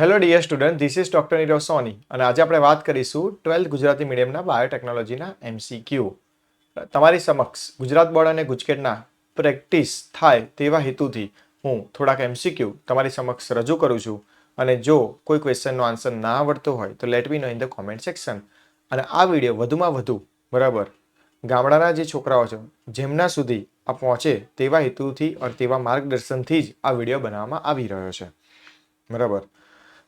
Hello dear student this is doctor Nirav Soni અને આજે આપણે વાત કરીશું ટ્વેલ્થ ગુજરાતી મીડિયમના બાયોટેકનોલોજીના એમસીક્યુ. તમારી સમક્ષ ગુજરાત બોર્ડ અને ગુજકેટના પ્રેક્ટિસ થાય તેવા હેતુથી હું થોડાક એમસીક્યુ તમારી સમક્ષ રજૂ કરું છું. અને જો કોઈ ક્વેશ્ચનનો આન્સર ના આવડતો હોય, તો let me know in the comment section. અને આ વીડિયો વધુમાં વધુ, બરાબર, ગામડાના જે છોકરાઓ છે, જેમના સુધી આ પહોંચે તેવા હેતુથી અને તેવા માર્ગદર્શનથી જ આ વીડિયો બનાવવામાં આવી રહ્યો છે. બરાબર.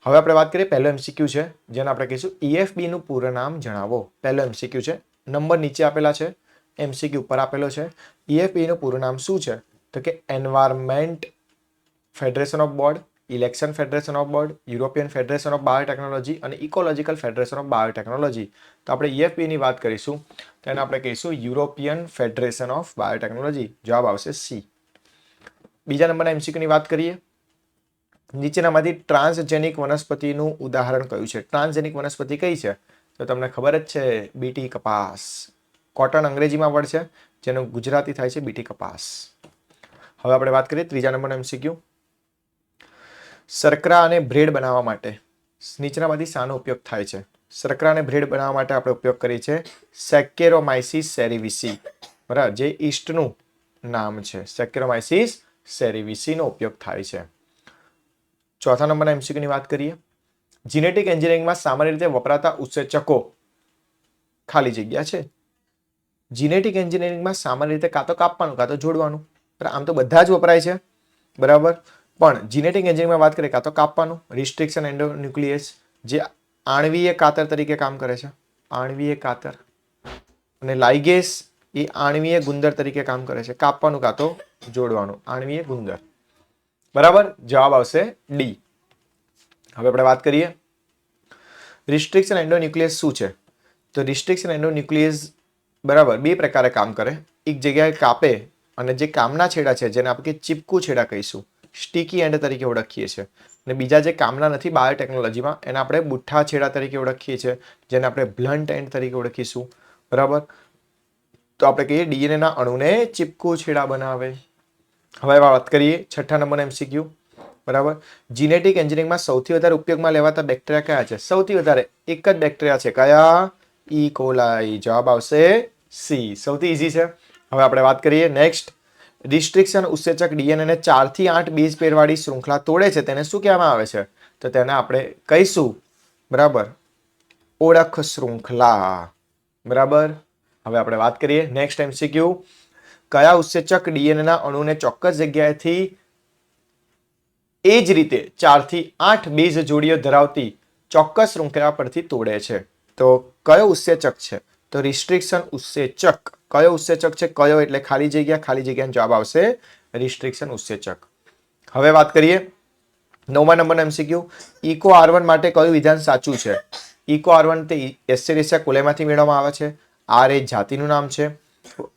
હવે આપણે વાત કરીએ પહેલો એમસીક્યુ છે, જેને આપણે કહીશું EFB નું પૂરું નામ જણાવો. પહેલો એમસીક્યુ છે, નંબર નીચે આપેલા છે એમસીક્યુ ઉપર આપેલો છે. ઈએફબીનું નું પૂરું નામ શું છે? તો કે environment federation of board election federation of board European federation of biotechnology અને ઇકોલોજીકલ ફેડરેશન ઓફ બાયોટેકનોલોજી તો આપણે ઈએફબીની વાત કરીશું તેને આપણે કહીશું યુરોપિયન ફેડરેશન ઓફ બાયોટેકનોલોજી જવાબ આવશે સી બીજા નંબરના એમસીક્યુની વાત કરીએ. નીચેનામાંથી ટ્રાન્સજેનિક વનસ્પતિનું ઉદાહરણ કયું છે? ટ્રાન્સજેનિક વનસ્પતિ કઈ છે? તો તમને ખબર જ છે, બીટી કપાસ. કોટન અંગ્રેજીમાં વર્ડ છે, જેનું ગુજરાતી થાય છે બીટી કપાસ. હવે આપણે વાત કરીએ ત્રીજા નંબરનો એમસીક્યુ શર્કરા અને બ્રેડ બનાવવા માટે નીચેનામાંથી શાનો ઉપયોગ થાય છે. શર્કરા અને બ્રેડ બનાવવા માટે આપણે ઉપયોગ કરીએ છીએ સેકેરોમાઇસિસ સેરિવિસી બરાબર, જે ઈસ્ટનું નામ છે. સેકેરોમાઇસિસ સેરિવિસીનો ઉપયોગ થાય છે. ચોથા નંબરના એમસીક્યુની વાત કરીએ. જીનેટિક એન્જિનિયરિંગમાં સામાન્ય રીતે વપરાતા ઉત્સેચકો ખાલી જગ્યા છે. જીનેટિક એન્જિનિયરિંગમાં સામાન્ય રીતે કાં તો કાપવાનું, કાં તો જોડવાનું. પણ આમ તો બધા જ વપરાય છે. બરાબર? પણ જીનેટિક એન્જિનિયરિંગમાં વાત કરીએ, કાં તો કાપવાનું. રિસ્ટ્રિક્શન એન્ડોન્યુક્લિયસ જે આણવીય કાતર તરીકે કામ કરે છે. આણવીય કાતર. અને લાઇગેસ એ આણવીય ગુંદર તરીકે કામ કરે છે. કાપવાનું, કાં તો જોડવાનું. આણવીય ગુંદર. બરાબર? જવાબ આવશે ડી હવે આપણે વાત કરીએ. રિસ્ટ્રિક્શન એન્ડોન્યુક્લિયસ શું છે? તો રિસ્ટ્રિક્શન એન્ડોન્યુક્લિયસ બરાબર બે પ્રકારે કામ કરે. એક જગ્યાએ કાપે અને જે કામના છેડા છે, જેને આપણે ચીપકુ છેડા કહીશું સ્ટીકી એન્ડ તરીકે ઓળખીએ છીએ. અને બીજા જે કામના નથી બાયોટેકનોલોજીમાં એને આપણે બુઠ્ઠા છેડા તરીકે ઓળખીએ છીએ, જેને આપણે બ્લન્ટ એન્ડ તરીકે ઓળખીશું. બરાબર? તો આપણે કહીએ, ડીએનએના અણુને ચીપકુ છેડા બનાવે. હવે વાત કરીએ, છઠ્ઠા નંબર એમસીક્યુ બરાબર? જીનેટિક એન્જિનિયરિંગમાં સૌથી વધારે ઉપયોગમાં લેવાતા બેક્ટેરિયા કયા છે? સૌથી વધારે એક જ બેક્ટેરિયા છે. કયા? ઈ કોલાઈ જવાબ આવશે સી સૌથી ઇઝી છે. હવે આપણે વાત કરીએ નેક્સ્ટ રિસ્ટ્રિક્શન ઉત્સેચક ડીએનએને ચારથી આઠ બેઝ પેરવાળી શૃંખલા તોડે છે. તેને શું કહેવામાં આવે છે? તો તેને આપણે કહીશું, બરાબર? ઓળખ શૃંખલા, બરાબર? હવે આપણે વાત કરીએ નેક્સ્ટ એમસીક્યુ કયા ઉત્સેચક ડીએનએના અણુને ચોક્કસ જગ્યાએથી એ જ રીતે ચારથી આઠ બેઝ જોડીઓ ધરાવતી ચોક્કસ શૃંખલા પરથી તોડે છે. તો કયો ઉત્સેચક છે? તો રિસ્ટ્રિક્શન ઉત્સેચક. કયો ઉત્સેચક છે? કયો એટલે ખાલી જગ્યા? ખાલી જગ્યાનો જવાબ આવશે રિસ્ટ્રિક્શન ઉત્સેચક. હવે વાત કરીએ નવમા નંબરનો એમસીક્યુ ઇકો આર માટે કયું વિધાન સાચું છે? ઇકો આર તે એસ્ટેરેસિયા કોલેમાંથી મેળવવામાં આવે છે. આર એ જાતિનું નામ છે.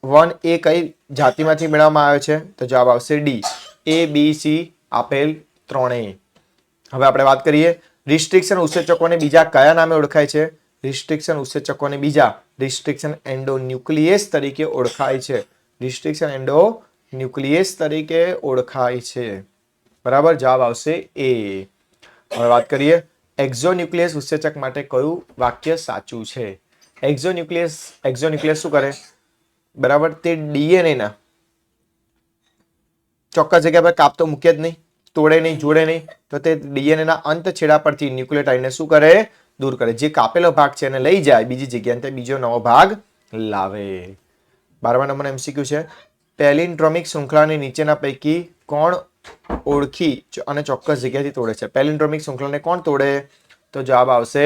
વન એ કઈ જાતિમાંથી મેળવવામાં આવે છે? તો જવાબ આવશે ડી. એ, બી, સી, આપેલ ત્રણેય. હવે આપણે વાત કરીએ રિસ્ટ્રિક્શન ઉત્સેચકોને બીજા કયા નામે ઓળખાય છે? રિસ્ટ્રિક્શન ઉત્સેચકોને બીજા રિસ્ટ્રિક્શન એન્ડો ન્યુક્લિયસ તરીકે ઓળખાય છે. રિસ્ટ્રિક્શન એન્ડો ન્યુક્લિયસ તરીકે ઓળખાય છે. બરાબર? જવાબ આવશે એ. હવે વાત કરીએ એક્ઝોન્યુક્લિયસ ઉત્સેચક માટે કયું વાક્ય સાચું છે? એક્ઝોન્યુક્લિયસ એક્ઝોન્યુક્લિયસ શું કરે? બરાબર? તે ડીએનએના ચોક્કસ જગ્યા પર કાપતો મૂકે જ નહીં, તોડે નહીં, જોડે નહીં. તો તે ડીએનએના અંત છેડા પરથી ન્યુક્લિયોટાઇડને શું કરે? દૂર કરે. જે કાપેલો ભાગ છે એને લઈ જાય, બીજી જગ્યાએ તે બીજો નવો ભાગ લાવે. બારમા નંબર એમસીક્યુ છે. પેલિન્ડ્રોમિક શૃંખલાની નીચેના પૈકી કોણ ઓળખી અને ચોક્કસ જગ્યાથી તોડે છે? પેલિન્ડ્રોમિક શૃંખલાને કોણ તોડે? તો જવાબ આવશે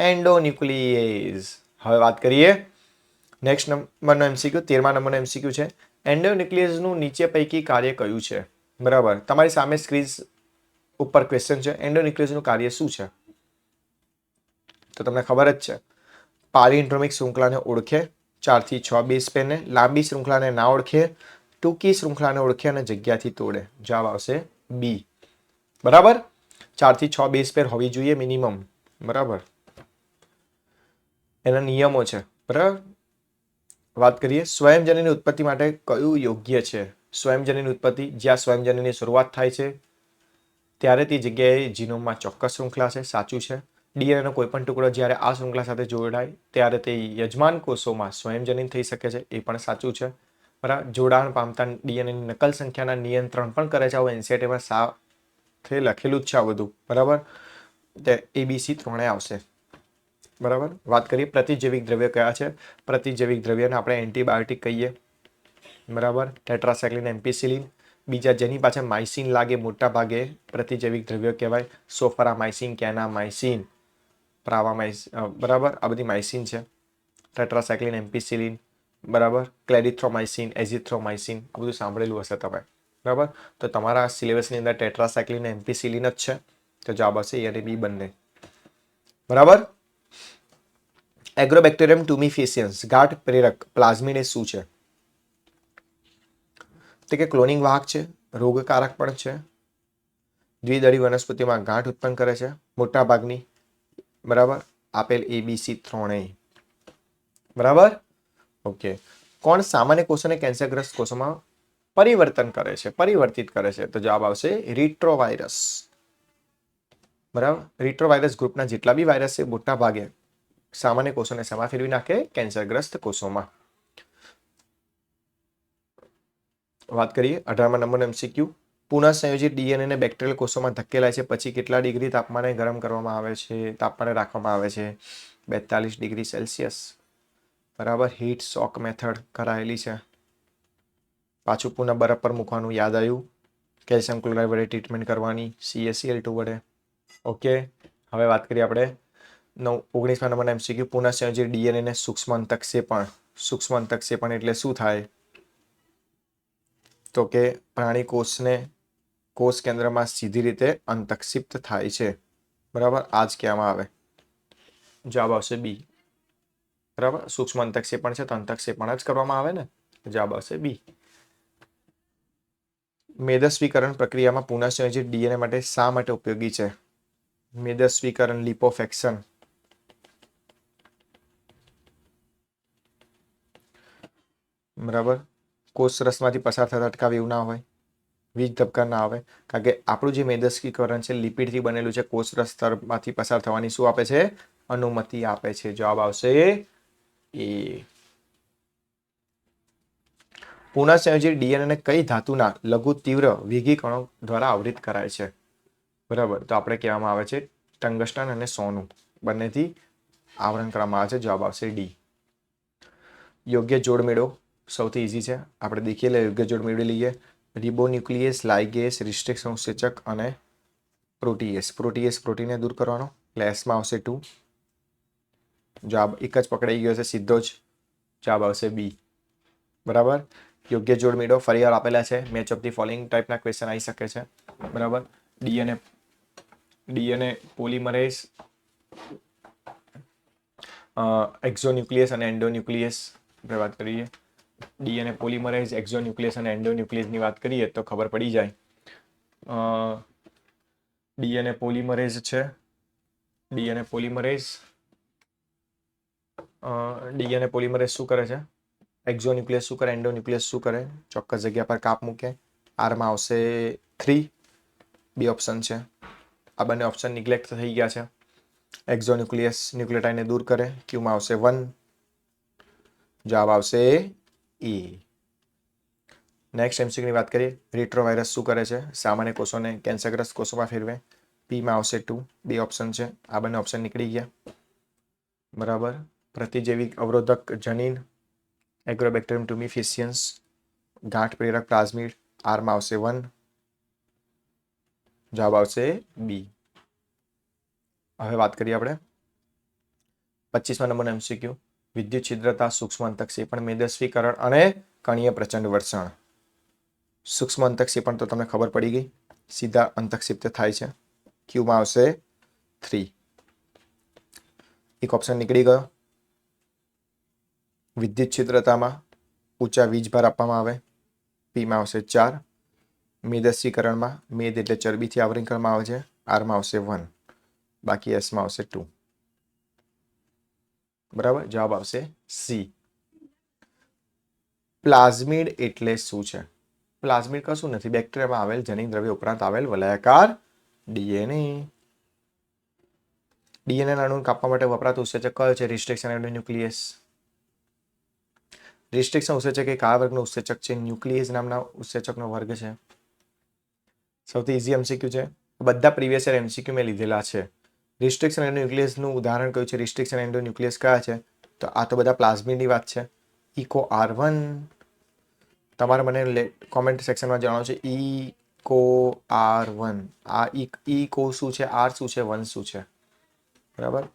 એન્ડોન્યુક્લિયેઝ હવે વાત કરીએ નેક્સ્ટ નંબરનો એમસીક્યુ તેરમા નંબરનો એમસીક્યુ છે. એન્ડોન્યુક્લિયસનું નીચે પૈકી કાર્ય કયું છે? બરાબર. તમારી સામે સ્ક્રીન ઉપર ક્વેશ્ચન છે. એન્ડોન્યુક્લિયસનું કાર્ય શું છે? તો તમને ખબર જ છે. પાલિન્ડ્રોમિક શૃંખલાને ઓળખે, ચારથી છ બેઝ પેરને લાંબી શૃંખલાને ના ઓળખે, ટૂંકી શૃંખલાને ઓળખે અને જગ્યાથી તોડે. જવાબ આવશે બી બરાબર? ચારથી છ બેઝ પેર હોવી જોઈએ મિનિમમ બરાબર? એના નિયમો છે. બરાબર? વાત કરીએ, સ્વયંજનીની ઉત્પત્તિ માટે કયું યોગ્ય છે? સ્વયંજનીની ઉત્પત્તિ, જ્યાં સ્વયંજનીની શરૂઆત થાય છે, ત્યારે તે જગ્યાએ જીનોમમાં ચોક્કસ શૃંખલા છે, સાચું છે. ડીએનએનો કોઈપણ ટુકડો જ્યારે આ શૃંખલા સાથે જોડાય, ત્યારે તે યજમાન કોષોમાં સ્વયંજનિન થઈ શકે છે, એ પણ સાચું છે. બરાબર જોડાણ પામતા ડીએનએની નકલ સંખ્યાના નિયંત્રણ પણ કરે છે, આવું એનસીઆરટીમાં સાથે લખેલું જ છે આ બધું. બરાબર? તે એબીસી ત્રણે આવશે. બરાબર? વાત કરીએ પ્રતિજૈવિક દ્રવ્ય કયા છે? પ્રતિજૈવિક દ્રવ્યને આપણે એન્ટીબાયોટિક કહીએ. બરાબર? Tetracycline ampicillin. બીજા જેની પાછળ માઇસિન લાગે મોટા ભાગે પ્રતિજૈવિક દ્રવ્યો કહેવાય. સોફરા માઇસિન કેના માઇસિન પ્રાવા માઇસ બરાબર? આ બધી માઇસિન છે. ટેટ્રાસાઇક્લિન એમ્પિસિલિન, બરાબર? ક્લેડિથ્રોમાઇસિન એઝિથ્રોમાઇસિન આ બધું સાંભળેલું હશે તમે. બરાબર? તો તમારા સિલેબસની અંદર ટેટ્રાસાઇક્લિન એમ્પિસિલિન જ છે. તો જવાબ હશે એ અને બી બંને. બરાબર? એગ્રોબેક્ટેરિયમ ટુમિફિશિયન્સ ગાંઠ પ્રેરક, પ્લાઝમિડ એ શું છે? તે કે ક્લોનિંગ વાહક છે, રોગકારક પણ છે. દ્વિદળી વનસ્પતિમાં ગાંઠ ઉત્પન્ન કરે છે, મોટાભાગની, બરાબર? આપેલ એબીસી ત્રણેય. બરાબર? ઓકે. કોણ સામાન્ય કોષોને કેન્સરગ્રસ્ત કોષોમાં પરિવર્તન કરે છે, પરિવર્તિત કરે છે? તો જવાબ આવશે રિટ્રોવાયરસ. બરાબર? રિટ્રોવાયરસ ગ્રુપના જેટલા બી વાયરસ છે મોટા ભાગે સામાન્ય કોષોને સમા ફેરવી નાખે કેન્સરગ્રસ્ત કોષોમાં. વાત કરીએ અઢારમા નંબર એમસીક્યુ પુનઃ સંયોજિત ડીએનએ ને બેક્ટેરિયલ કોષોમાં ધકેલાય છે. પછી કેટલા ડિગ્રી તાપમાને ગરમ કરવામાં આવે છે? તાપમાને રાખવામાં આવે છે. બેતાલીસ ડિગ્રી સેલ્સિયસ. બરાબર? હીટ શોક મેથડ કરાયેલી છે. પાછું પુનઃ બરફ પર મૂકવાનું યાદ આવ્યું. કેલ્શિયમ ક્લોરાઇડ વડે ટ્રીટમેન્ટ કરવાની. સીએસસીએલ ટુ વડે. ઓકે. હવે વાત કરીએ આપણે નવ, ઓગણીસમા નંબરના એમસીક્યુ પુનઃ સંયોજિત ડીએનએ ને સૂક્ષ્મ અંતક્ષેપણ સૂક્ષ્મ અંતક્ષેપણ એટલે શું થાય? તો કે પ્રાણી કોષને, કોષ કેન્દ્રમાં સીધી રીતે અંતક્ષિપ્ત થાય છે. બરાબર? આ જ કહેવામાં આવે. જવાબ આવશે બી બરાબર? સૂક્ષ્મ અંતક્ષેપણ છે તો અંતક્ષેપણ જ કરવામાં આવે ને? જવાબ આવશે બી મેદસ્વીકરણ પ્રક્રિયામાં પુનઃસંયોજિત ડીએનએ માટે શા માટે ઉપયોગી છે? મેદસ્વીકરણ, લિપોફેક્શન. બરાબર? કોષ રસમાંથી પસાર થતા અટકાવે એવું ના હોય. વીજ ધબકાર ના આવે. કારણ કે આપણું જે મેદસ્કીકરણ છે, લિપિડથી બનેલું છે, કોષ રસ સ્તરમાંથી પસાર થવાની શું આપે છે? અનુમતિ આપે છે. જવાબ આવશે એ. પુનઃ સંયોજિત ડીએનએ કઈ ધાતુના લઘુ તીવ્ર વેગી કણો દ્વારા આવૃત કરાય છે? બરાબર. તો આપણે કહેવામાં આવે છે ટંગસ્ટન અને સોનું. બંનેથી આવરણ કરવામાં આવે છે. જવાબ આવશે ડી. યોગ્ય જોડ મેળો સૌથી ઇઝી છે. આપણે દેખીએ લે યોગ્ય જોડ મેળવી લઈએ. રિબોન્યુક્લિયસ લાઇગેસ રિસ્ટ્રિક સંસેચક અને પ્રોટીએસ પ્રોટીએસ પ્રોટીનને દૂર કરવાનો. એટલે આવશે ટુ જવાબ એક જ પકડાઈ ગયો છે સીધો જ જવાબ આવશે બી બરાબર? યોગ્ય જોડ મેળો ફરી વાર આપેલા છે. મેચ ઓફ ધી ફોલોઈંગ ટાઈપના ક્વેશ્ચન આવી શકે છે. બરાબર? ડીએનએ ડીએનએ પોલિમરેઝ એક્ઝોન્યુક્લિયસ અને એન્ડોન્યુક્લિયસ આપણે વાત કરીએ. ડીએનએ પોલિમરેઝ એક્ઝોન્યુક્લિયસ અને એન્ડોન્યુક્લિયસની વાત કરીએ તો ખબર પડી જાય. ડીએનએ પોલિમરેઝ છે. ડીએનએ પોલિમરેઝ ડીએનએ પોલિમરેઝ શું કરે છે? એક્ઝોન્યુક્લિયસ શું કરે? એન્ડોન્યુક્લિયસ શું કરે? ચોક્કસ જગ્યા પર કાપ મૂકે. આરમાં આવશે થ્રી બે ઓપ્શન છે. આ બંને ઓપ્શન નિગ્લેક્ટ થઈ ગયા છે. એક્ઝોન્યુક્લિયસ ન્યુક્લિયોટાઇડને દૂર કરે. ક્યુમાં આવશે વન જવાબ આવશે ઈ. નેક્સ્ટ એમસીક્યુની વાત કરીએ રિટ્રોવાયરસ શું કરે છે? સામાન્ય કોષોને કેન્સરગ્રસ્ત કોષોમાં ફેરવે. પીમાં આવશે ટુ બે ઓપ્શન છે. આ બંને ઓપ્શન નીકળી ગયા. બરાબર. પ્રતિજૈવિક અવરોધક જનીન એગ્રોબેક્ટેરિયમ ટુમિફિસિયન્સ ગાંઠ પ્રેરક પ્લાઝમિડ આરમાં આવશે વન જવાબ આવશે બી હવે વાત કરીએ આપણે. પચીસમાં નંબરનો એમસીક્યુ વિદ્યુત છિદ્રતા સૂક્ષ્મ અંતક્ષેપણ મેદસ્વીકરણ અને કણીય પ્રચંડ વર્ષણ. સૂક્ષ્મ અંતક્ષેપણ તો તમને ખબર પડી ગઈ. સીધા અંતક્ષિપ્ત થાય છે. ક્યુમાં આવશે? થ્રી. એક ઓપ્શન નીકળી ગયો. વિદ્યુત છિદ્રતામાં ઊંચા વીજભાર આપવામાં આવે. પીમાં આવશે ચાર. મેદસ્વીકરણમાં મેદ એટલે ચરબીથી આવરણ કરવામાં આવે છે. આરમાં આવશે વન. બાકી એસમાં આવશે ટુ. બરાબર? જવાબ આવશે સી પ્લાઝમિડ એટલે શું છે? પ્લાઝમિડ કશું નથી. બેક્ટેરિયામાં આવેલ જનીન દ્રવ્ય ઉપરાંત આવેલ વલયાકાર ડીએનએ. ડીએનએ અણુ કાપવા માટે વપરાતું ઉત્સેચક કયો છે રિસ્ટ્રિક્શન એન્ડોન્યુક્લિયસ રિસ્ટ્રિક્શન ઉત્સેચક એ કયા વર્ગનો ઉત્સેચક છે. ન્યુક્લિયસ નામના ઉત્સેચકનો વર્ગ છે. સૌથી ઇઝી એમસીક્યુ છે. બધા પ્રીવિયસ યર એમસીક્યુ મેં લીધેલા છે. રિસ્ટ્રિક્શન એન્ડોન્યુક્લિયસનું ઉદાહરણ કયું છે. રિસ્ટ્રિક્શન એન્ડોન્યુક્લિયસ કયા છે? તો આ તો બધા પ્લાઝમિડની વાત છે. ઇકો આર વન તમારે મને કોમેન્ટ સેક્શનમાં જણાવો છે. ઇકો આર વન આ ઇકો શું છે? આર શું છે? વન શું છે? બરાબર?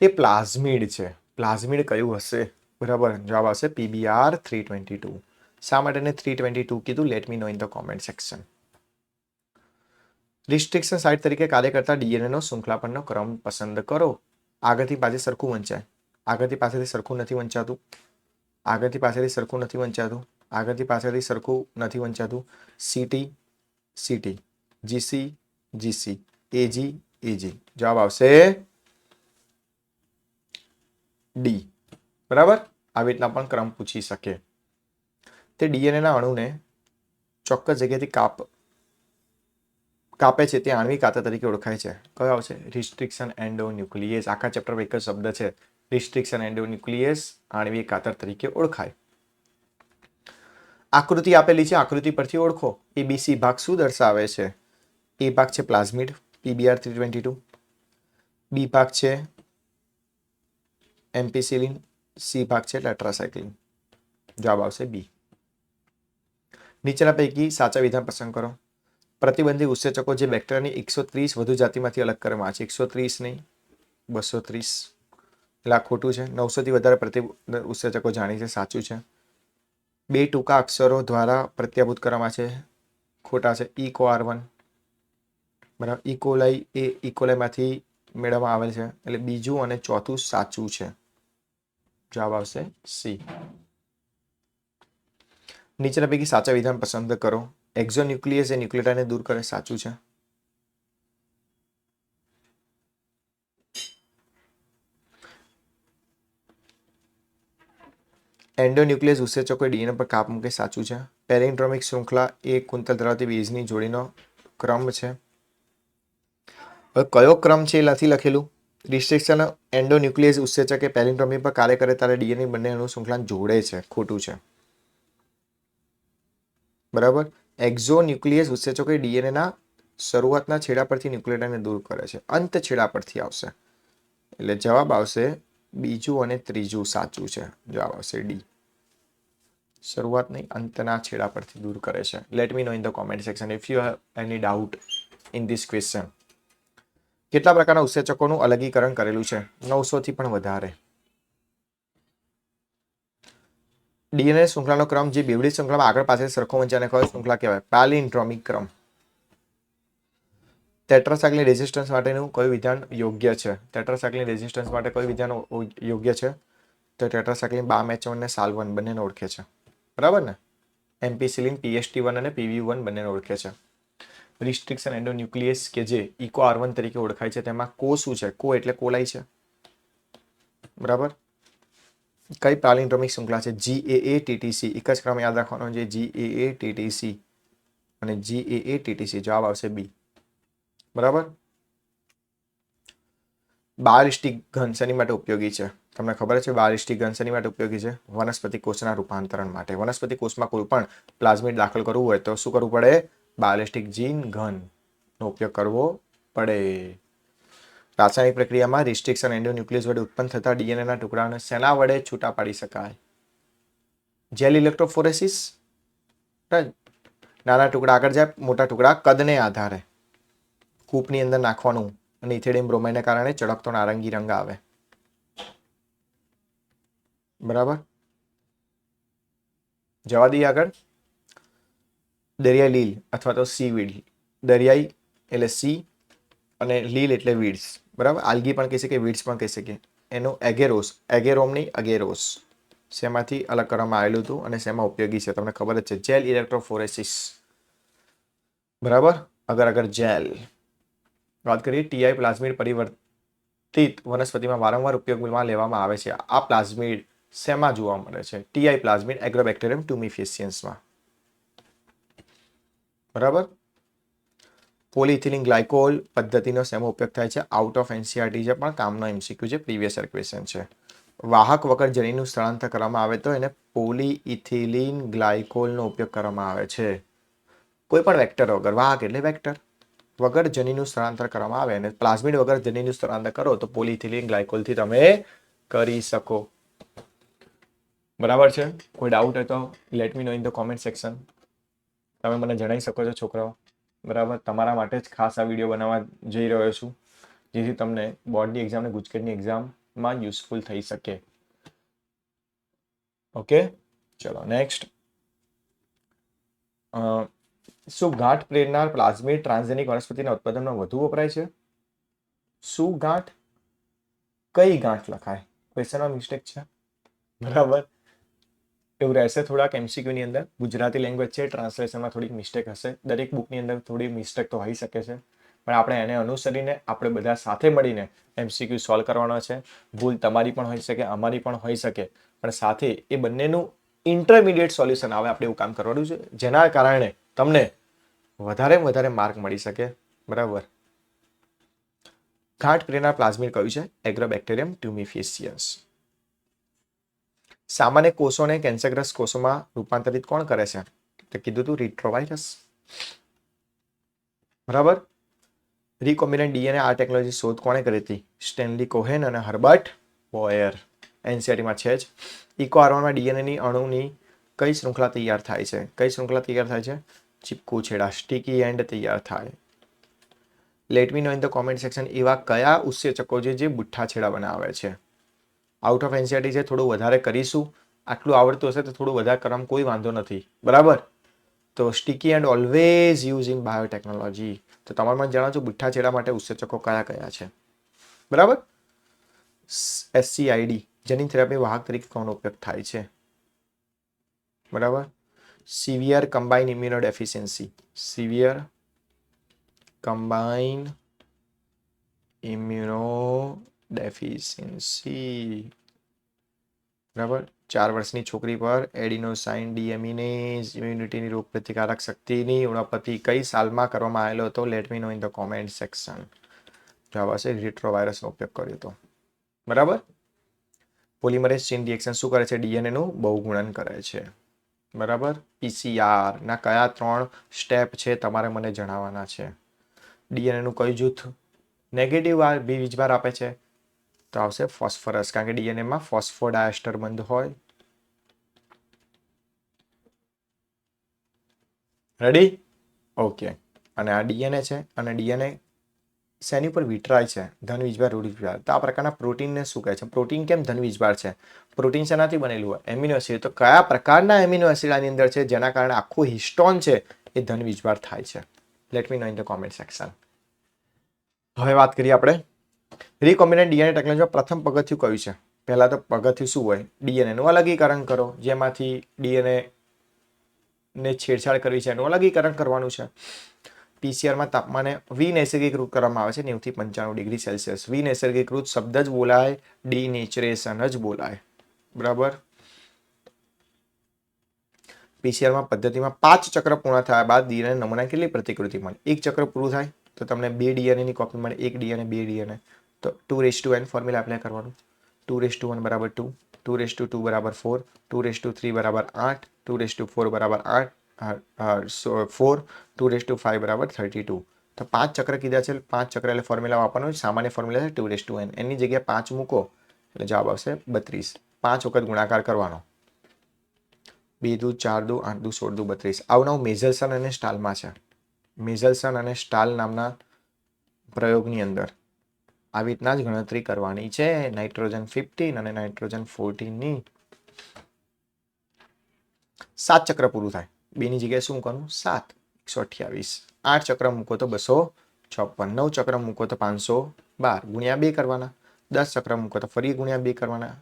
તે પ્લાઝમિડ છે. પ્લાઝમિડ કયું હશે? બરાબર? જવાબ આવશે પીબીઆર થ્રી ટ્વેન્ટી ટુ શા માટે એને થ્રી ટ્વેન્ટી ટુ કીધું? Let me know in the comment section restriction site તરીકે કાર્ય કરતા ડીએનએનો શૃંખલાપણનો ક્રમ પસંદ કરો. આગળથી પાછળ સરખું વંચાય. આગળથી પાસેથી સરખું નથી વંચાતું. આગળથી પાસેથી સરખું નથી વંચાતું. આગળથી પાસેથી સરખું નથી વંચાતું. CT CT GC GC AG AG જવાબ આવશે ડી બરાબર? આવી રીતના પણ ક્રમ પૂછી શકે. તે ડીએનએના અણુને ચોક્કસ જગ્યાએથી કાપ કાપે છે તે આણ્વિક કાતર તરીકે ઓળખાય છે. કયો આવશે? રિસ્ટ્રિક્શન એન્ડો ન્યુક્લિયસ આખા ચેપ્ટર એક જ શબ્દ છે. રિસ્ટ્રિક્શન એન્ડો ન્યુક્લિયસ આણ્વિક કાતર તરીકે ઓળખાય. આકૃતિ આપેલી છે. આકૃતિ પરથી ઓળખો. એ બીસી ભાગ શું દર્શાવે છે? એ ભાગ છે plasmid. PBR three twenty two B ભાગ છે એમ્પિસિલિન. સી ભાગ છે ટેટ્રાસાયક્લિન. જવાબ આવશે બી નીચેના પૈકી સાચા વિધાન પસંદ કરો. પ્રતિબંધિત ઉત્સેચકો જે બેક્ટેરિયાની એકસો ત્રીસ વધુ જાતિમાંથી અલગ કરવામાં આવે છે. એકસો ત્રીસ નહીં, બસો ત્રીસ. એટલે ખોટું છે. નવસોથી વધારે પ્રતિ ઉત્સેચકો જાણી છે. સાચું છે. બે ટૂંકા અક્ષરો દ્વારા પ્રત્યાભૂત કરવામાં છે. ખોટા છે. Eco R one. બરાબર. ઇકોલાઈ એ ઇકોલાઈમાંથી મેળવવામાં આવેલ છે. એટલે બીજું અને ચોથું સાચું છે. જવાબ આવશે સી. નીચેના પૈકી સાચા વિધાન પસંદ કરો. એક્ઝોન્યુક્લિયસ એ ન્યુક્લિયટાને દૂર કરે, સાચું છે? એન્ડોન્યુક્લિયસ ઉત્સેચકો ડીએનએ પર કાપ મૂકે, સાચું છે? પેરેન્ટ્રોમિક શૃંખલા એ કુંતલ ધરાવતી બેઝની જોડીનો ક્રમ છે. હવે કયો ક્રમ છે એ નથી લખેલું? રિસ્ટ્રિક્શન એન્ડોન્યુક્લિયસ ઉત્સેચક પેલિન્ટ્રોમી પર કાર્ય કરે ત્યારે ડીએનએ બંને અણુ શૃંખલાને જોડે છે, ખોટું છે. બરાબર? એક્ઝોન્યુક્લિયસ ઉત્સેચકો એ ડીએનએના શરૂઆતના છેડા પરથી ન્યુક્લિયોટાઇડને દૂર કરે છે. અંત છેડા પરથી આવશે. એટલે જવાબ આવશે બીજું અને ત્રીજું સાચું છે. જવાબ આવશે ડી. શરૂઆત નહીં, અંતના છેડા પરથી દૂર કરે છે. Let me know in the comment section if you have any doubt in this question કેટલા પ્રકારના ઉત્સેચકોનું અલગીકરણ કરેલું છે? નવસોથી પણ વધારે. ડીએનએ શૃંખલાનો ક્રમ જે બેવડી શૃંખલામાં આગળ પાછળ સરખો વંચાને કયો શૃંખલા કહેવાય. પાલિન્ડ્રોમિક ક્રમ. ટેટ્રાસાઇક્લિન રેઝિસ્ટન્સ માટેનું કયું વિધાન યોગ્ય છે? ટેટ્રાસાઇક્લિન રેઝિસ્ટન્સ માટે કયું વિધાન યોગ્ય છે? તો ટેટ્રાસાઇક્લિન બામ એચ વન અને સાલ વન બંનેને ઓળખે છે. બરાબર ને? એમપીસિલિન પીએસટી વન અને પીવી વન બંનેને ઓળખે છે. રિસ્ટ્રિક્શન એન્ડોન્યુક્લિયસ કે જે ઇકો આર વન તરીકે ઓળખાય છે, તેમાં કો શું છે? કો એટલે કોલાઈ છે. બરાબર? કઈ પાલિન્ડ્રોમિક શૃંખલા છે? જી એ એ ટીટીસી એક જ ક્રમ યાદ રાખવાનો છે જી એ એ ટીટીસી અને જી એ એ ટીટીસી જવાબ આવશે બી બરાબર? બાલિસ્ટિક ઘન શેની માટે ઉપયોગી છે? તમને ખબર છે બાલિસ્ટિક ઘન શેની માટે ઉપયોગી છે? વનસ્પતિ કોષના રૂપાંતરણ માટે. વનસ્પતિ કોષમાં કોઈ પણ પ્લાઝમિડ દાખલ કરવું હોય તો શું કરવું પડે? બાલિસ્ટિક જીન ઘનનો ઉપયોગ કરવો પડે. રાસાયણિક પ્રક્રિયામાં રિસ્ટ્રિક્શન એન્ડોન્યુક્લિયસ વડે ઉત્પન્ન થતા ડીએનએના ટુકડાને શેના વડે છૂટા પાડી શકાય? Gel electrophoresis? નાના ટુકડા આગળ જાય, મોટા ટુકડા કદને આધારે. કૂપની અંદર નાખવાનું અને ઇથેડિયમ બ્રોમાઇડને કારણે ચળકતો નારંગી રંગ આવે. બરાબર? જવા દઈએ આગળ. દરિયાઈ લીલ અથવા તો સી વીડ દરિયાઈ એટલે સી અને લીલ એટલે વીડ્સ બરાબર? આલ્ગી પણ કહી શકીએ વીડ્સ પણ કહી શકીએ એનું એગેરોસ, એગેરોમની અગેરોસ. શેમાંથી અલગ કરવામાં આવેલું હતું અને શેમાં ઉપયોગી છે? તમને ખબર જ છે, જેલ ઇલેક્ટ્રોફોરેસિસ. બરાબર? અગર અગર જેલ. વાત કરીએ ટીઆઈ પ્લાઝમિડ પરિવર્તિત વનસ્પતિમાં વારંવાર ઉપયોગમાં લેવામાં આવે છે. આ પ્લાઝમિડ શેમાં જોવા મળે છે? ટીઆઈ પ્લાઝમિડ એગ્રોબેક્ટેરિયમ ટુમિફિશિયન્સમાં બરાબર? પોલિથિલિન ગ્લાયકોલ પદ્ધતિનો શેમાં ઉપયોગ થાય છે. આઉટ ઓફ એનસીઆરટી છે પણ કામનો એમસીક્યુ છે પ્રીવિયસ યર ક્વેશ્ચન છે. વાહક વગર જનીનું સ્થળાંતર કરવામાં આવે તો એને પોલીઇથિલિન ગ્લાયકોલનો ઉપયોગ કરવામાં આવે છે. કોઈ પણ વેક્ટર વગર, વાહક એટલે વેક્ટર વગર જનીનું સ્થળાંતર કરવામાં આવે અને પ્લાઝમિડ વગર જનીનું સ્થળાંતર કરો તો પોલિથિલિન ગ્લાયકોલથી તમે કરી શકો. બરાબર છે? કોઈ ડાઉટ હોય તો let me know in the comment section તમે મને જણાવી શકો છો, છોકરાઓ. બરાબર? તમારા માટે જ ખાસ આ વીડિયો બનાવવા જઈ રહ્યો છું, જેથી તમને બોર્ડની એક્ઝામ અને ગુજકેટની એક્ઝામમાં યુઝફુલ થઈ શકે. ઓકે ચલો નેક્સ્ટ શું ગાંઠ પ્રેરનાર પ્લાઝમિડ ટ્રાન્સજેનિક વનસ્પતિના ઉત્પાદનમાં વધુ વપરાય છે? શું ગાંઠ કઈ ગાંઠ લખાય? ક્વેશ્ચનમાં મિસ્ટેક છે. બરાબર? એવું રહેશે થોડાક એમસીક્યુની અંદર. ગુજરાતી લેંગ્વેજ છે ટ્રાન્સલેશનમાં થોડીક મિસ્ટેક હશે. દરેક બુકની અંદર થોડી મિસ્ટેક તો હોઈ શકે છે. પણ આપણે એને અનુસરીને આપણે બધા સાથે મળીને એમસીક્યુ સોલ્વ કરવાનો છે. ભૂલ તમારી પણ હોઈ શકે, અમારી પણ હોઈ શકે. પણ સાથે એ બંનેનું ઇન્ટરમીડિયેટ સોલ્યુશન આવે, આપણે એવું કામ કરવાનું છે. જેના કારણે તમને વધારે વધારે માર્ક મળી શકે. બરાબર? ગાંઠ પ્રેરણા પ્લાઝમિડ કહ્યું છે. એગ્રોબેક્ટેરિયમ ટ્યુમિફિસિયસ સામાન્ય કોષોને કેન્સરગ્રસ્ત કોષોમાં રૂપાંતરિત કોણ કરે છે? તો કીધું તું રિટ્રોવાયરસ બરાબર? રિકોમ્બિનન્ટ ડીએનએ આ ટેકનોલોજી શોધ કોણે કરી હતી? સ્ટેનલી કોહેન અને હર્બર્ટ બોયર. એનસીઆરટીમાં છે જ. ઇકો આરવાનમાં ડીએનએની અણુની કઈ શૃંખલા તૈયાર થાય છે? કઈ શૃંખલા તૈયાર થાય છે? ચીપકુ છેડા. સ્ટીકી એન્ડ તૈયાર થાય. Let me know in the comment section એવા કયા ઉત્સેચકો છે જે બુઠ્ઠા છેડા બનાવે છે? આઉટ ઓફ એનસીઆરટી છે, થોડું વધારે કરીશું. આટલું આવડતું હશે તો થોડું વધારે કરવામાં કોઈ વાંધો નથી. બરાબર? તો sticky end always use in biotechnology તો તમારે મને જણાવજો બુઠ્ઠા છેડા માટે ઉત્સેચકો કયા કયા છે. બરાબર? એસસીઆઈડી જેની થેરાપી વાહક તરીકે કોનો ઉપયોગ થાય છે. બરાબર? Severe combine immunodeficiency severe combine immunodeficiency બરાબર? ચાર વર્ષની છોકરી પર એડિનોસાઇન ડીએમિનેઝ ઇમ્યુનિટીની રોગ પ્રતિકારક શક્તિની ઉણપતિ કઈ સાલમાં કરવામાં આવેલો હતો? Let me know in the comment section જવાબ આવશે રિટ્રોવાયરસનો ઉપયોગ કર્યો હતો. બરાબર? પોલિમરેઝ ચેન રિએક્શન શું કરે છે? ડીએનએનું બહુગુણન કરે છે. બરાબર? પીસીઆરના કયા ત્રણ સ્ટેપ છે તમારે મને જણાવવાના છે. ડીએનએનું કયું જૂથ? નેગેટિવ બી વીજભાર આપે છે. તો આવશે ફોસ્ફરસ. કારણ કે ડીએનએમાં ફોસ્ફોડાયસ્ટર બંધ હોય. રેડી ઓકે અને આ ડીએનએ છે અને ડીએનએ શેની ઉપર વિટરાય છે? ધન રૂઢિજભાર તો આ પ્રકારના પ્રોટીનને શું કહે છે? પ્રોટીન કેમ ધન વીજભાર છે? પ્રોટીન શેનાથી બનેલું હોય? Amino acid. તો કયા પ્રકારના એમિનો એસિડ આની અંદર છે જેના કારણે આખું હિસ્ટોન છે એ ધન વીજભાર થાય છે? Let me know in the comment section હવે વાત કરીએ આપણે રિકોમ્બિનેન્ટ ડીએનએ ટેકનોલોજીમાં પ્રથમ પગથિયું કયું છે? પહેલાં તો પગથિયું શું હોય? ડીએનએનું અલગીકરણ કરો, જેમાંથી ડીએનએ ને છેડછાડ કરવી છે એનું અલગીકરણ કરવાનું છે. પીસીઆરમાં તાપમાને વિનૈસર્ગિકૃત કરવામાં આવે છે, નેવથી પંચાણું ડિગ્રી સેલ્સિયસ. વિનૈસર્ગિકૃત શબ્દ જ બોલાય, ડીનેચરેશન જ બોલાય. બરાબર? પીસીઆરમાં પદ્ધતિમાં પાંચ ચક્ર પૂર્ણ થયા બાદ ડીએનએ નમૂના કેટલી પ્રતિકૃતિ મળે? એક ચક્ર પૂરું થાય તો તમને બે ડીએનએની કોપી મળે, એક ડીએનએ બે ડીએનએ તો two raise to n formula apply કરવાનું. ટુ રેસ ટુ વન બરાબર two two raise to two બરાબર four two raise to three બરાબર આઠ ટુ રેસ ટુ ફોર બરાબર આઠ four two raise to five બરાબર થર્ટી ટુ તો પાંચ ચક્ર કીધા છે, પાંચ ચક્ર એટલે ફોર્મ્યુલા વાપરવાનું સામાન્ય ફોર્મ્યુલા છે ટુ રેસ ટુ એન એની જગ્યાએ પાંચ મૂકો, એટલે જવાબ આવશે બત્રીસ. પાંચ વખત ગુણાકાર કરવાનો. બે દુ, ચાર દુ, આઠ દુ, સોળ દુ, બત્રીસ. આવું નવું મેઝલસન અને સ્ટાલમાં છે. મેઝલસન અને સ્ટાલ નામના પ્રયોગની અંદર. આવી રીતના જ ગણતરી કરવાની છે. નાઇટ્રોજન ફિફ્ટીન અને નાઇટ્રોજન ફોર્ટીનની સાત ચક્ર પૂરું થાય. બેની જગ્યાએ શું કરું સાત. એકસો અઠ્યાવીસ. આઠ ચક્ર મૂકો તો બસો છપ્પન. નવ ચક્ર મૂકો તો પાંચસો બાર. ગુણ્યા બે કરવાના. દસ ચક્ર મૂકો તો ફરી ગુણ્યા બે કરવાના.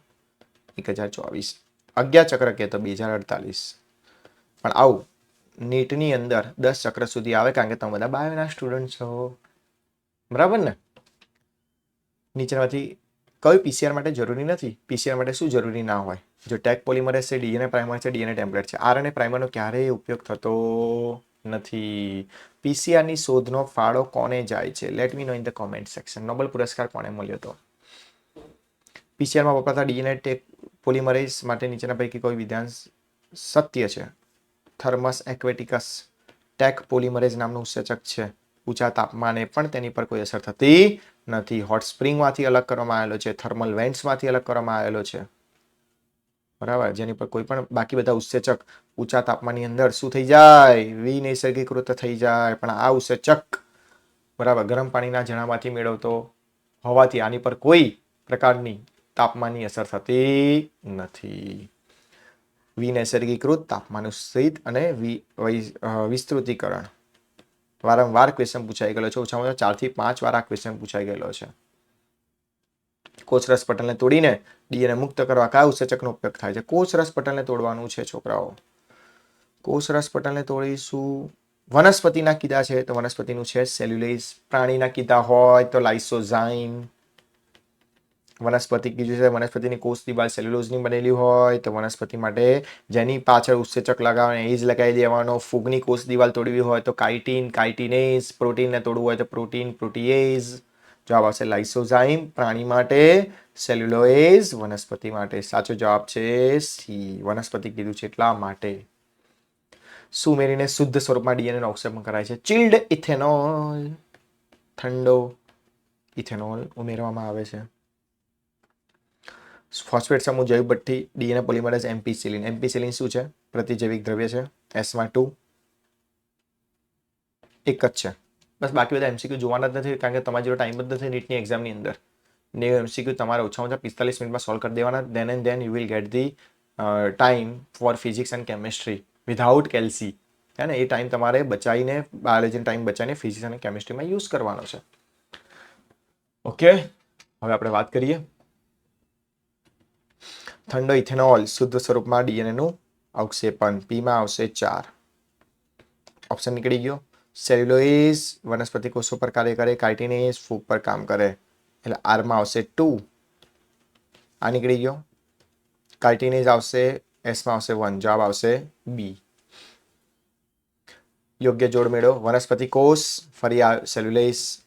એક હજાર ચોવીસ. અગિયાર ચક્ર કહે તો બે હજાર અડતાલીસ. પણ આવું નીટની અંદર દસ ચક્ર સુધી આવે કારણ કે તમે બધા બાયોના સ્ટુડન્ટ છો. બરાબર ને? નીચેમાંથી કયું પીસીઆર માટે જરૂરી નથી? પીસીઆર માટે શું જરૂરી ના હોય? જો ટેક પોલિમરેઝ છે ડીએનએ પ્રાઇમર છે ડીએનએ ટેમ્પલેટ છે. આરએનએ પ્રાઇમરનો ક્યારેય ઉપયોગ થતો નથી. પીસીઆરની શોધનો ફાળો કોને જાય છે? Let me know in the comment section Nobel પુરસ્કાર કોને મળ્યો હતો? પીસીઆરમાં વપરાતા ડીએનએ ટેક પોલિમરેઝ માટે નીચેના પૈકી કોઈ વિધાન સત્ય છે? થર્મસ એક્વેટિકસ ટેક પોલિમરેઝ નામનું ઉત્સેચક છે. ઊંચા તાપમાને પણ તેની પર કોઈ અસર થતી નથી હોટ સ્પ્રિંગમાંથી અલગ કરવામાં આવેલો છે થર્મલ વેન્ટ્સમાંથી અલગ કરવામાં આવેલો છે. બરાબર? જેની પર કોઈ પણ બાકી બધા ઉત્સેચક ઊંચા તાપમાનની અંદર શું થઈ જાય? વિનૈસર્ગીકૃત થઈ જાય, પણ આ ઉત્સેચક, બરાબર, ગરમ પાણીના જણામાંથી મેળવતો હોવાથી આની પર કોઈ પ્રકારની તાપમાનની અસર થતી નથી. વિનૈસર્ગીકૃત તાપમાન સ્થિત અને વિસ્તૃતીકરણ. વારંવાર ક્વેશ્ચન પૂછાઈ ગયેલો છે. ઓછામાં ઓછા ચારથી પાંચ વાર આ ક્વેશ્ચન પૂછાઈ ગયેલો છે. કોચરસ પટલને તોડીને ડીએનએ મુક્ત કરવા કયા ઉત્સેચકનો ઉપયોગ થાય છે? કોચરસ પટલને તોડવાનું છે, છોકરાઓ. કોચરસ પટલને તોડીશું. વનસ્પતિના કીધા છે, તો વનસ્પતિનું છે સેલ્યુલેસ પ્રાણીના કીધા હોય તો લાઇસોઝાઇમ. વનસ્પતિ કીધું છે વનસ્પતિની કોષ દિવાલ સેલ્યુલોઝની બનેલી હોય, તો વનસ્પતિ માટે જેની પાછળ ઉત્સેચક લગાવે એ જ લગાવી દેવાનો. ફૂગની કોષ દિવાલ તોડવી હોય તો કાઇટીન, કાઇટીનેઝ, પ્રોટીનને તોડવું હોય તો પ્રોટીન, પ્રોટીએઝ. જવાબ આવશે લાઇસોઝાઇમ. પ્રાણી માટે સેલ્યુલોએઝ વનસ્પતિ માટે. સાચો જવાબ છે સી. વનસ્પતિ કીધું છે એટલા માટે. શું ઉમેરીને શુદ્ધ સ્વરૂપમાં ડીએનએ ઓક્સિજન કરાય છે. Chilled ethanol. ઠંડો ઇથેનોલ ઉમેરવામાં આવે છે. ફોસ્ફેટ સમૂહ જૈવ ભઠ્ઠી ડીએનએ પોલિમરેઝ એમ્પીસિલિન એમ્પીસિલિન શું છે? પ્રતિજૈવિક દ્રવ્ય છે. એસમાં ટુ એક જ છે. બસ બાકી બધા એમસીક્યુ જોવાના જ નથી, કારણ કે તમારી જોડે ટાઈમ જ નથી નીટની એક્ઝામની અંદર. ને એમસીક્યુ તમારે ઓછામાં ઓછા પિસ્તાલીસ મિનિટમાં સોલ્વ કરી દેવાના. Then and then you will get the time for physics and chemistry without કેલ્સી હે ને? એ ટાઈમ તમારે બચાવીને બાયોલોજીનો ટાઈમ બચાવીને ફિઝિક્સ અને કેમિસ્ટ્રીમાં યુઝ કરવાનો છે. ઓકે હવે આપણે વાત કરીએ. ઠંડો ઇથેનોલ શુદ્ધ સ્વરૂપમાં ડીએનએનું અવક્ષેપણ. પીમાં આવશે ચાર. ઓપ્શન નીકળી ગયો. સેલ્યુલોઇઝ વનસ્પતિ કોષો પર કાર્ય કરે કાઇટિનેઝ ફૂગ પર કામ કરે. એટલે આરમાં આવશે ટુ. આ નીકળી ગયો. કાઇટિનેઝ આવશે એસમાં આવશે વન. જવાબ આવશે બી યોગ્ય જોડ મેળવો. વનસ્પતિ કોષ, ફરી આ સેલ્યુલેસ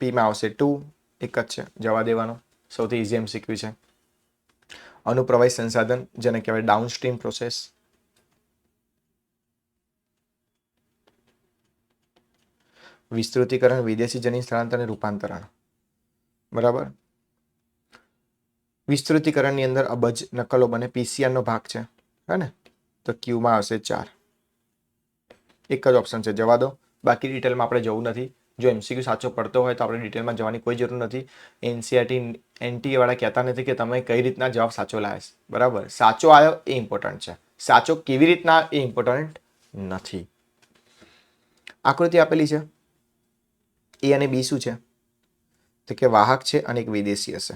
પીમાં આવશે ટુ. એક જ છે. જવા દેવાનો. સૌથી ઇઝી એમસીક્યુ છે. અનુપ્રવાહી સંસાધન, જેને કહેવાય ડાઉનસ્ટ્રીમ પ્રોસેસ વિસ્તૃતીકરણ, વિદેશી જનીન સ્થળાંતર અને રૂપાંતરણ. બરાબર? વિસ્તૃતીકરણની અંદર અબજ નકલો બને. પીસીઆરનો ભાગ છે. હે ને? તો ક્યુમાં આવશે ચાર. એક જ ઓપ્શન છે. જવા દો. બાકી ડિટેલમાં આપણે જવું નથી. જો એમસીક્યુ સાચો પડતો હોય તો આપણે ડિટેલમાં જવાની કોઈ જરૂર નથી. એનસીઆરટી એનટીએ વાળા કહેતા નથી કે તમે કઈ રીતના જવાબ સાચો લાવ્યા બરાબર? સાચો આવ્યો એ ઇમ્પોર્ટન્ટ છે. સાચો કેવી રીતના એ ઇમ્પોર્ટન્ટ નથી. આકૃતિ આપેલી છે. એ અને બી શું છે? તો કે વાહક છે અને એક વિદેશી હશે.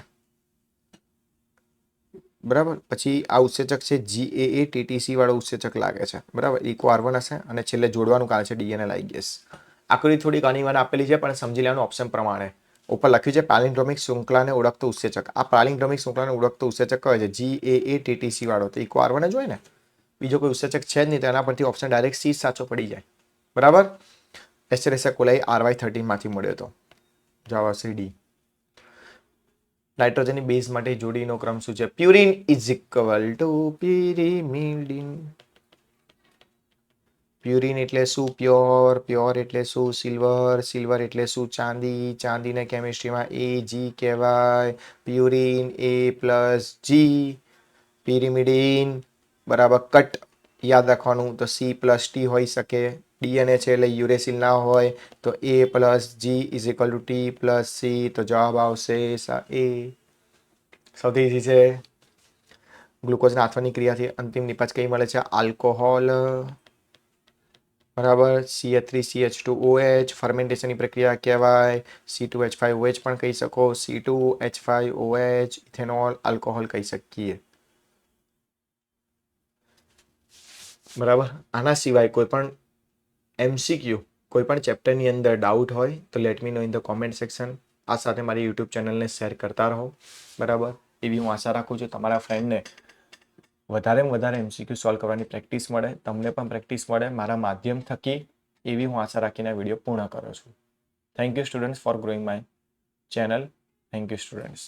બરાબર? પછી આ ઉત્સેચક છે જી એ એ ટીટીસી વાળો ઉત્સેચક લાગે છે. બરાબર? ઇકો આર હશે અને છેલ્લે જોડવાનું કારણ છે ડીએનએ લાઇગેસ આકૃતિ થોડીક અનિવાર્ય આપેલી છે, પણ સમજી લેવાનું ઓપ્શન પ્રમાણે. ઉપર લખ્યું છે પાલિન્ડ્રોમિક શૃંખલાને ઓળખતો ઉત્સેચક. આ પાલિન્ડ્રોમિક શૃંખલાને ઓળખતો ઉત્સેચક કયો છે? જી એ એ ટીટીસી વાળો. તો ઇકો આરવાને જ હોય ને? બીજો કોઈ ઉત્સેચક છે જ નહીં, તો એના પરથી ઓપ્શન ડાયરેક્ટ સી સાચો પડી જાય. બરાબર? એસ્ટરેસા કોલાઈ આરવાય થર્ટીનમાંથી મળ્યો હતો જવાબ આવશે ડી નાઇટ્રોજનની બેઝ માટે જોડીનો ક્રમ શું છે? Purine is equal to pyrimidine purine એટલે શું? પ્યોર પ્યોર એટલે શું? સિલ્વર સિલ્વર એટલે શું? ચાંદી, ચાંદીને કેમિસ્ટ્રીમાં એ જી કહેવાય. Purine A plus G pyrimidine બરાબર કટ યાદ રાખવાનું, તો સી પ્લસ ટી હોઈ શકે. ડીએનએ છે એટલે યુરેસિલ ના હોય, તો A plus G is equal to T plus C તો જવાબ આવશે એ સૌથી ઇઝી છે. ગ્લુકોઝના આથવાની ક્રિયાથી અંતિમ નિપજ કઈ મળે છે? આલ્કોહોલ બરાબર? C H three C H two O H ફર્મેન્ટેશનની પ્રક્રિયા કહેવાય. C two H five O H પણ કહી શકો. C two H five O H ethanol, alcohol કહી શકીએ. બરાબર? આના સિવાય કોઈ પણ એમસીક્યુ કોઈ પણ ચેપ્ટરની અંદર ડાઉટ હોય, તો let me know in the comment section આ સાથે મારી યુટ્યુબ ચેનલને શેર કરતા રહો. બરાબર? એવી હું આશા રાખું છું તમારા ફ્રેન્ડને વધારેમાં વધારે એમસીક્યુ સોલ્વ કરવાની પ્રેક્ટિસ મળે, તમને પણ પ્રેક્ટિસ મળે. મારા માધ્યમ થકી એવી હું આશા રાખીને વીડિયો પૂર્ણ કરું છું. Thank you students for growing my channel thank you students